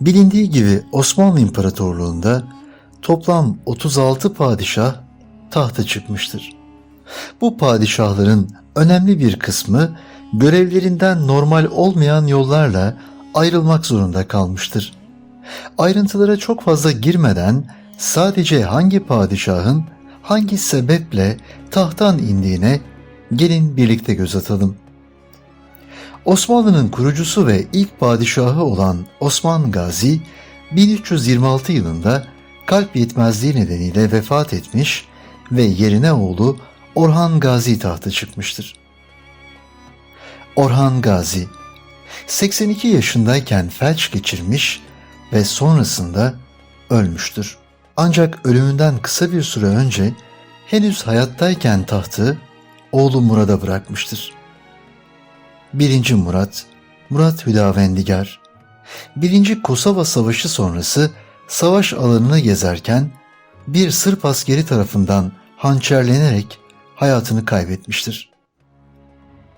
Bilindiği gibi Osmanlı İmparatorluğu'nda toplam 36 padişah tahta çıkmıştır. Bu padişahların önemli bir kısmı görevlerinden normal olmayan yollarla ayrılmak zorunda kalmıştır. Ayrıntılara çok fazla girmeden sadece hangi padişahın hangi sebeple tahttan indiğine gelin birlikte göz atalım. Osmanlı'nın kurucusu ve ilk padişahı olan Osman Gazi 1326 yılında kalp yetmezliği nedeniyle vefat etmiş ve yerine oğlu Orhan Gazi tahta çıkmıştır. Orhan Gazi 82 yaşındayken felç geçirmiş ve sonrasında ölmüştür. Ancak ölümünden kısa bir süre önce henüz hayattayken tahtı oğlu Murad'a bırakmıştır. 1. Murat, Murat Hüdavendigar, 1. Kosova Savaşı sonrası savaş alanını gezerken bir Sırp askeri tarafından hançerlenerek hayatını kaybetmiştir.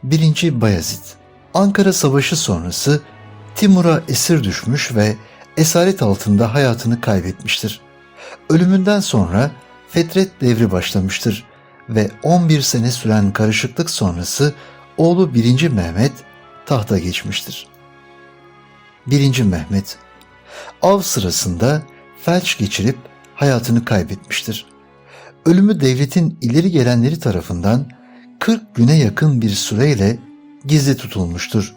1. Bayezid, Ankara Savaşı sonrası Timur'a esir düşmüş ve esaret altında hayatını kaybetmiştir. Ölümünden sonra fetret devri başlamıştır ve 11 sene süren karışıklık sonrası oğlu 1. Mehmet tahta geçmiştir. 1. Mehmet av sırasında felç geçirip hayatını kaybetmiştir. Ölümü devletin ileri gelenleri tarafından 40 güne yakın bir süreyle gizli tutulmuştur.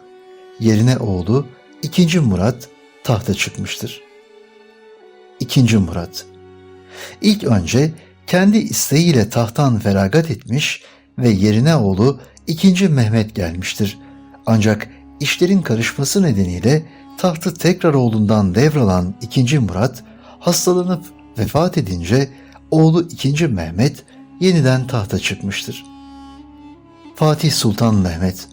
Yerine oğlu 2. Murat tahta çıkmıştır. 2. Murat İlk önce kendi isteğiyle tahttan feragat etmiş ve yerine oğlu 2. Mehmet gelmiştir. Ancak işlerin karışması nedeniyle tahtı tekrar oğlundan devralan 2. Murat hastalanıp vefat edince oğlu 2. Mehmet yeniden tahta çıkmıştır. Fatih Sultan Mehmet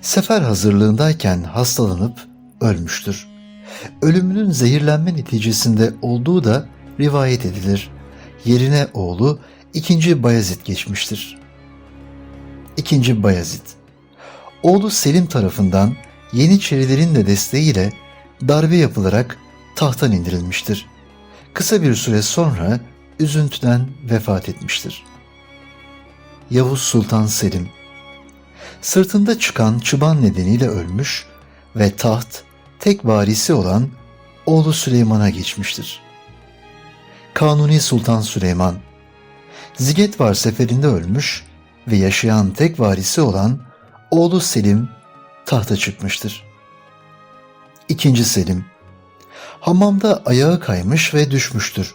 sefer hazırlığındayken hastalanıp ölmüştür. Ölümünün zehirlenme neticesinde olduğu da rivayet edilir. Yerine oğlu 2. Bayezid geçmiştir. 2. Bayezid Oğlu Selim tarafından Yeniçerilerin de desteğiyle darbe yapılarak tahttan indirilmiştir. Kısa bir süre sonra üzüntüden vefat etmiştir. Yavuz Sultan Selim Sırtında çıkan çıban nedeniyle ölmüş ve taht tek varisi olan oğlu Süleyman'a geçmiştir. Kanuni Sultan Süleyman Zigetvar seferinde ölmüş ve yaşayan tek varisi olan oğlu Selim tahta çıkmıştır. İkinci Selim Hamamda ayağı kaymış ve düşmüştür.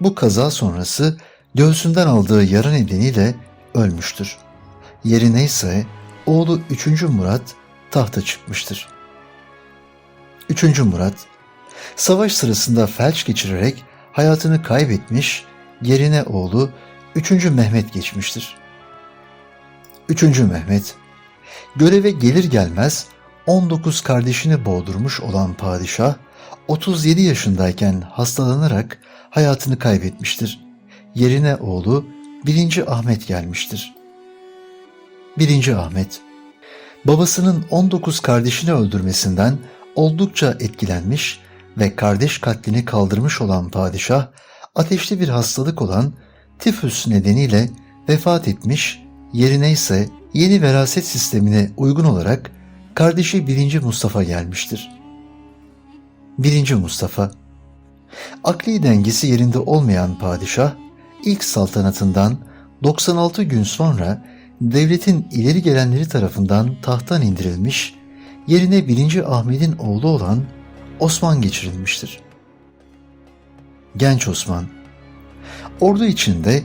Bu kaza sonrası göğsünden aldığı yara nedeniyle ölmüştür. Yerine ise oğlu 3. Murat tahta çıkmıştır. 3. Murat savaş sırasında felç geçirerek hayatını kaybetmiş, yerine oğlu 3. Mehmet geçmiştir. 3. Mehmet göreve gelir gelmez 19 kardeşini boğdurmuş olan padişah 37 yaşındayken hastalanarak hayatını kaybetmiştir. Yerine oğlu 1. Ahmet gelmiştir. 1. Ahmet babasının 19 kardeşini öldürmesinden oldukça etkilenmiş ve kardeş katlini kaldırmış olan padişah ateşli bir hastalık olan tifüs nedeniyle vefat etmiş, yerine ise yeni veraset sistemine uygun olarak kardeşi 1. Mustafa gelmiştir. 1. Mustafa Akli dengesi yerinde olmayan padişah, ilk saltanatından 96 gün sonra devletin ileri gelenleri tarafından tahttan indirilmiş, yerine 1. Ahmet'in oğlu olan Osman geçirilmiştir. Genç Osman Ordu içinde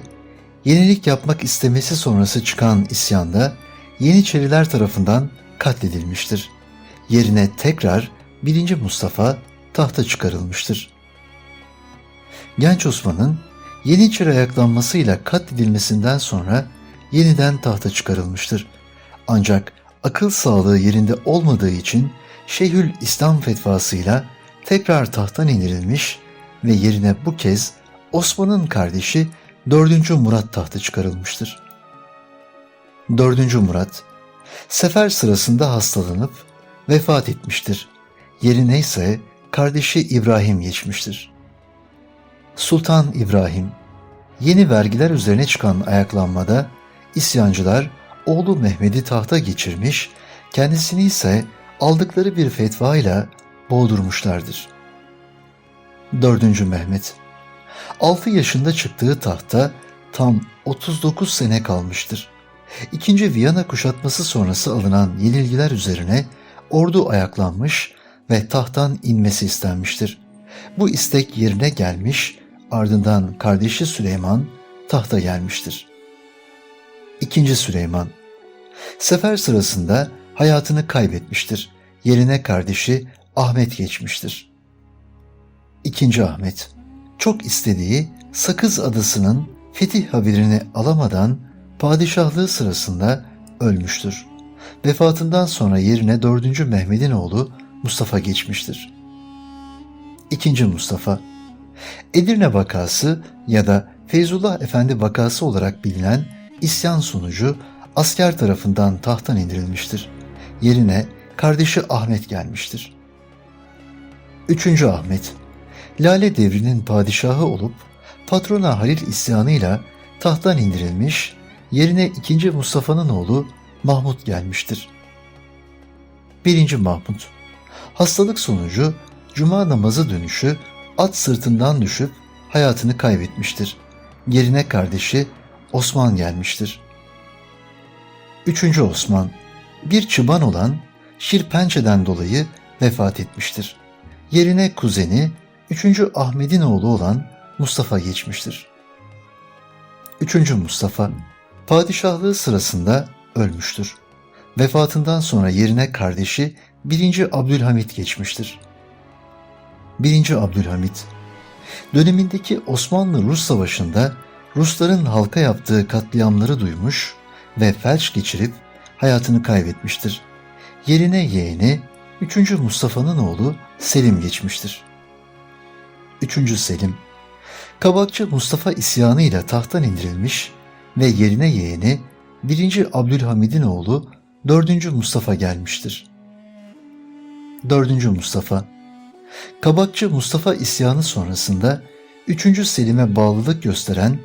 yenilik yapmak istemesi sonrası çıkan isyanda Yeniçeriler tarafından katledilmiştir. Yerine tekrar 1. Mustafa tahta çıkarılmıştır. Genç Osman'ın Yeniçeri ayaklanmasıyla katledilmesinden sonra yeniden tahta çıkarılmıştır. Ancak akıl sağlığı yerinde olmadığı için Şeyhül İslam fetvasıyla tekrar tahttan indirilmiş ve yerine bu kez Osman'ın kardeşi 4. Murat tahta çıkarılmıştır. 4. Murat sefer sırasında hastalanıp vefat etmiştir. Yerine ise kardeşi İbrahim geçmiştir. Sultan İbrahim, yeni vergiler üzerine çıkan ayaklanmada isyancılar oğlu Mehmet'i tahta geçirmiş, kendisini ise aldıkları bir fetva ile boğdurmuşlardır. 4. Mehmet 6 yaşında çıktığı tahta tam 39 sene kalmıştır. İkinci Viyana kuşatması sonrası alınan yenilgiler üzerine ordu ayaklanmış ve tahttan inmesi istenmiştir. Bu istek yerine gelmiş, ardından kardeşi Süleyman tahta gelmiştir. İkinci Süleyman Sefer sırasında hayatını kaybetmiştir. Yerine kardeşi Ahmet geçmiştir. İkinci Ahmet çok istediği Sakız Adası'nın fetih haberini alamadan padişahlığı sırasında ölmüştür. Vefatından sonra yerine 4. Mehmet'in oğlu Mustafa geçmiştir. İkinci Mustafa Edirne vakası ya da Feyzullah Efendi vakası olarak bilinen isyan sonucu asker tarafından tahttan indirilmiştir. Yerine kardeşi Ahmet gelmiştir. Üçüncü Ahmet Lale devrinin padişahı olup patrona Halil isyanıyla tahttan indirilmiş, yerine 2. Mustafa'nın oğlu Mahmut gelmiştir. 1. Mahmut Hastalık sonucu cuma namazı dönüşü at sırtından düşüp hayatını kaybetmiştir. Yerine kardeşi Osman gelmiştir. 3. Osman bir çıban olan Şirpençe'den dolayı vefat etmiştir. Yerine kuzeni 3. Ahmet'in oğlu olan Mustafa geçmiştir. 3. Mustafa padişahlığı sırasında ölmüştür. Vefatından sonra yerine kardeşi 1. Abdülhamit geçmiştir. 1. Abdülhamit dönemindeki Osmanlı-Rus Savaşı'nda Rusların halka yaptığı katliamları duymuş ve felç geçirip hayatını kaybetmiştir. Yerine yeğeni 3. Mustafa'nın oğlu Selim geçmiştir. 3. Selim Kabakçı Mustafa isyanıyla tahttan indirilmiş ve yerine yeğeni 1. Abdülhamid'in oğlu 4. Mustafa gelmiştir. 4. Mustafa Kabakçı Mustafa isyanı sonrasında 3. Selim'e bağlılık gösteren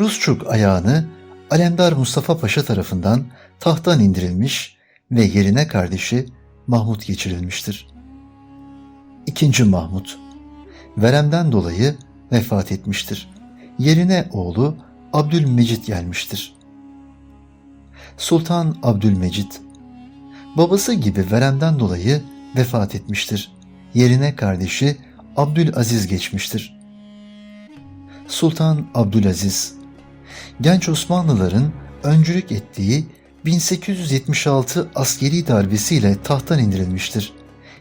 Rusçuk ayağını Alemdar Mustafa Paşa tarafından tahttan indirilmiş ve yerine kardeşi Mahmut geçirilmiştir. 2. Mahmut veremden dolayı vefat etmiştir. Yerine oğlu Abdülmecit gelmiştir. Sultan Abdülmecit babası gibi veremden dolayı vefat etmiştir. Yerine kardeşi Abdülaziz geçmiştir. Sultan Abdülaziz genç Osmanlıların öncülük ettiği 1876 askeri darbesiyle tahttan indirilmiştir.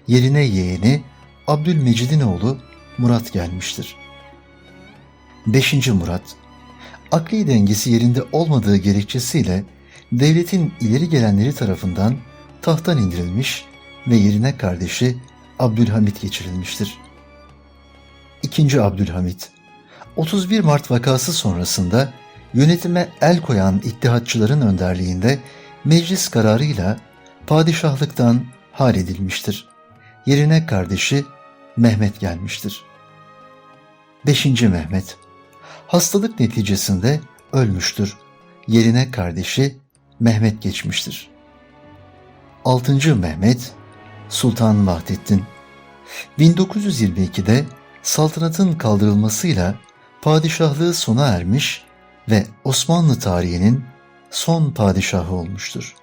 Yerine yeğeni Abdülmecid'in oğlu Murat gelmiştir. 5. Murat akli dengesi yerinde olmadığı gerekçesiyle devletin ileri gelenleri tarafından tahttan indirilmiş ve yerine kardeşi Abdülhamit geçirilmiştir. 2. Abdülhamit 31 Mart vakası sonrasında yönetime el koyan ittihatçıların önderliğinde meclis kararıyla padişahlıktan hal edilmiştir. Yerine kardeşi Mehmet gelmiştir. 5. Mehmet hastalık neticesinde ölmüştür. Yerine kardeşi Mehmet geçmiştir. 6. Mehmet Sultan Vahdettin 1922'de saltanatın kaldırılmasıyla padişahlığı sona ermiş ve Osmanlı tarihinin son padişahı olmuştur.